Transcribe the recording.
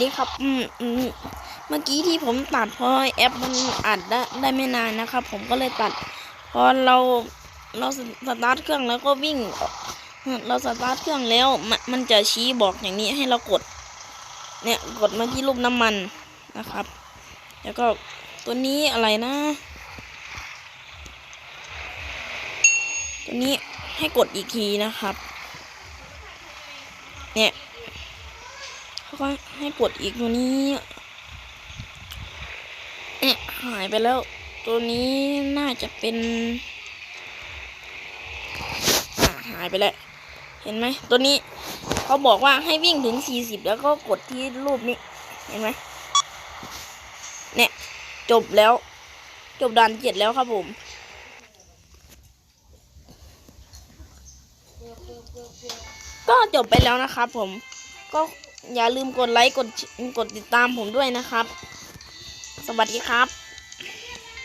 ดีครับ อืมอืมเมื่อกี้ที่ผมตัดเพราะแอปมันอัดได้ได้ไม่นานนะครับ ผมก็เลยตัด พอเราเราสสตาร์ทเครื่องแล้วก็วิ่ง เราสตาร์ทเครื่องแล้วมันมันจะชี้บอกอย่างนี้ให้เรากด เนี่ยกดมาที่รูปน้ำมันนะครับ แล้วก็ตัวนี้อะไรนะ ตัวนี้ให้กดอีกทีนะครับ เนี่ย เขาก็ให้กดอีกตัวนี้เนี่ยหายไปแล้ว ตัวนี้น่าจะเป็น หายไปแล้ว เห็นไหมตัวนี้เขาบอกว่าให้วิ่งถึง40แล้วก็กดที่รูปนี้ เห็นไหมเนี่ยจบแล้ว จบด่านเจ็ดแล้วครับผมก็จบไปแล้วนะครับผมก็ อย่าลืมกดไลค์กดกดติดตามผมด้วยนะครับ สวัสดีครับ